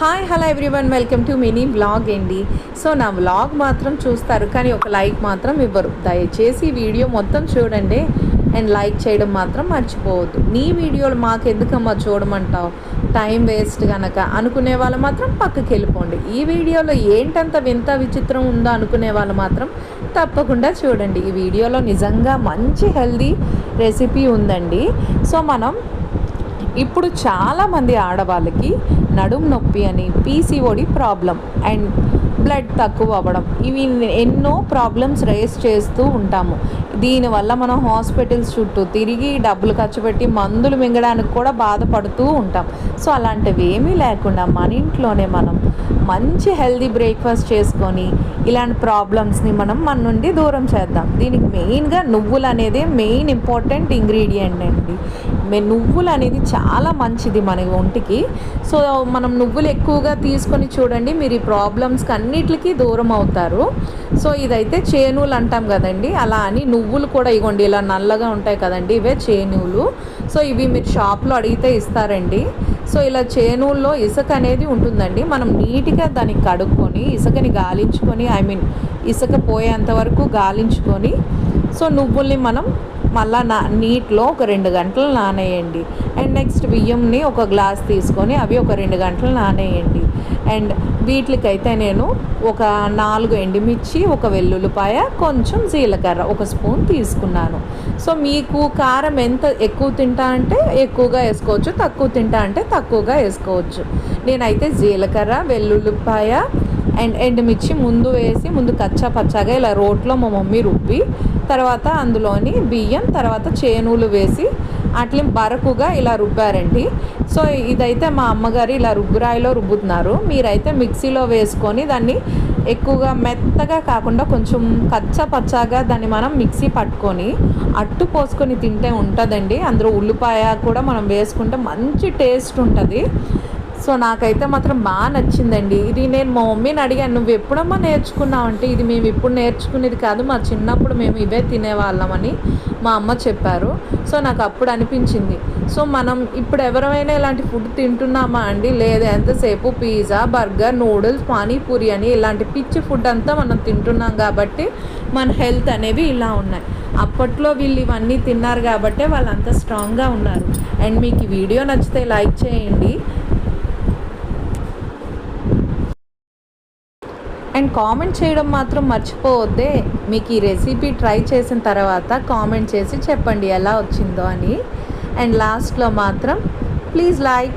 Hi hello everyone welcome to mini vlog అండి so నా vlog మాత్రం చూస్తారు కానీ ఒక లైక్ మాత్రం ఇవ్వరు. దయచేసి వీడియో మొత్తం చూడండి అండ్ లైక్ చేయడం మాత్రం మర్చిపోవద్దు. నీ వీడియోలు మాకు ఎందుకమ్మా చూడమంటావు? టైం వేస్ట్ కనుక అనుకునే వాళ్ళు మాత్రం పక్కకి వెళ్ళిపోండి. ఈ వీడియోలో ఏంటంత వింత విచిత్రం ఉందో అనుకునే వాళ్ళు మాత్రం తప్పకుండా చూడండి. ఈ వీడియోలో నిజంగా మంచి హెల్దీ రెసిపీ ఉందండి. సో మనం ఇప్పుడు చాలామంది ఆడవాళ్ళకి నడుం నొప్పి అని పీసీఓడి ప్రాబ్లం అండ్ బ్లడ్ తక్కువ అవ్వడం. ఇవి ఎన్నో ప్రాబ్లమ్స్ రేస్ చేస్తూ ఉంటాము. దీనివల్ల మనం హాస్పిటల్స్ చుట్టూ తిరిగి డబ్బులు ఖర్చు పెట్టి మందులు మింగడానికి కూడా బాధపడుతూ ఉంటాం. సో అలాంటివి ఏమీ లేకుండా మన ఇంట్లోనే మనం మంచి హెల్దీ బ్రేక్ఫాస్ట్ చేసుకొని ఇలాంటి ప్రాబ్లమ్స్ని మనం మన నుండి దూరం చేద్దాం. దీనికి మెయిన్గా నువ్వులు అనేది మెయిన్ ఇంపార్టెంట్ ఇంగ్రీడియంట్ అండి. నువ్వులు అనేది చాలా మంచిది మన ఒంటికి. సో మనం నువ్వులు ఎక్కువగా తీసుకొని చూడండి మీరు ఈ ప్రాబ్లమ్స్కి అన్నిటికీ దూరం అవుతారు. సో ఇదైతే చేనువులు అంటాం కదండి. అలా అని నువ్వులు కూడా ఇగోండి ఇలా నల్లగా ఉంటాయి కదండి ఇవే చేనువులు. సో ఇవి మీరు షాప్లో అడిగితే ఇస్తారండి. సో ఇలా చేనువుల్లో ఇసుక అనేది ఉంటుందండి. మనం నీట్గా దాన్ని కడుక్కొని ఇసుకని గాలించుకొని ఐ మీన్ ఇసుక పోయేంత వరకు గాలించుకొని సో నువ్వుల్ని మనం మళ్ళీ నా నీటిలో ఒక రెండు గంటలు నానేయండి. అండ్ నెక్స్ట్ బియ్యంని ఒక గ్లాస్ తీసుకొని అవి ఒక రెండు గంటలు నానేయండి. అండ్ వీటికైతే నేను ఒక నాలుగు ఎండుమిర్చి ఒక వెల్లుల్లిపాయ కొంచెం జీలకర్ర ఒక స్పూన్ తీసుకున్నాను. సో మీకు కారం ఎంత ఎక్కువ తింటా అంటే ఎక్కువగా వేసుకోవచ్చు తక్కువ తింటా అంటే తక్కువగా వేసుకోవచ్చు. నేనైతే జీలకర్ర వెల్లుల్లిపాయ అండ్ ఎండుమిర్చి ముందు వేసి ముందు కచ్చా పచ్చాగా ఇలా రోట్లో మా మమ్మీ రుబ్బి తర్వాత అందులోని బియ్యం తర్వాత చేనులు వేసి అట్లే బరకుగా ఇలా రుబ్బారండి. సో ఇదైతే మా అమ్మగారు ఇలా రుబ్బురాయిలో రుబ్బుతున్నారు. మీరైతే మిక్సీలో వేసుకొని దాన్ని ఎక్కువగా మెత్తగా కాకుండా కొంచెం కచ్చ పచ్చగా దాన్ని మనం మిక్సీ పట్టుకొని అట్టు పోసుకొని తింటే ఉంటుందండి. అందులో ఉల్లిపాయ కూడా మనం వేసుకుంటే మంచి టేస్ట్ ఉంటుంది. సో నాకైతే మాత్రం బాగా నచ్చిందండి. ఇది నేను మా మమ్మీని అడిగాను నువ్వు ఎప్పుడమ్మా నేర్చుకున్నావు? అంటే ఇది మేము ఇప్పుడు నేర్చుకునేది కాదు. మా చిన్నప్పుడు మేము ఇవే తినేవాళ్ళమని. మా అమ్మ చెప్పారు. సో నాకు అప్పుడు అనిపించింది. సో మనం ఇప్పుడు ఎవరైనా ఇలాంటి ఫుడ్ తింటున్నామా అండి? లేదా ఎంతసేపు పిజ్జా బర్గర్ నూడిల్స్ పానీపూరి అని ఇలాంటి పిచ్చి ఫుడ్ అంతా మనం తింటున్నాం కాబట్టి మన హెల్త్ అనేవి ఇలా ఉన్నాయి. అప్పట్లో వీళ్ళు ఇవన్నీ తిన్నారు కాబట్టే వాళ్ళు అంత స్ట్రాంగ్గా ఉన్నారు. అండ్ మీకు ఈ వీడియో నచ్చితే లైక్ చేయండి. అండ్ కామెంట్ చేయడం మాత్రం మర్చిపోవద్దే. మీకు ఈ రెసిపీ ట్రై చేసిన తర్వాత కామెంట్ చేసి చెప్పండి ఎలా వచ్చిందో అని. అండ్ లాస్ట్లో మాత్రం ప్లీజ్ లైక్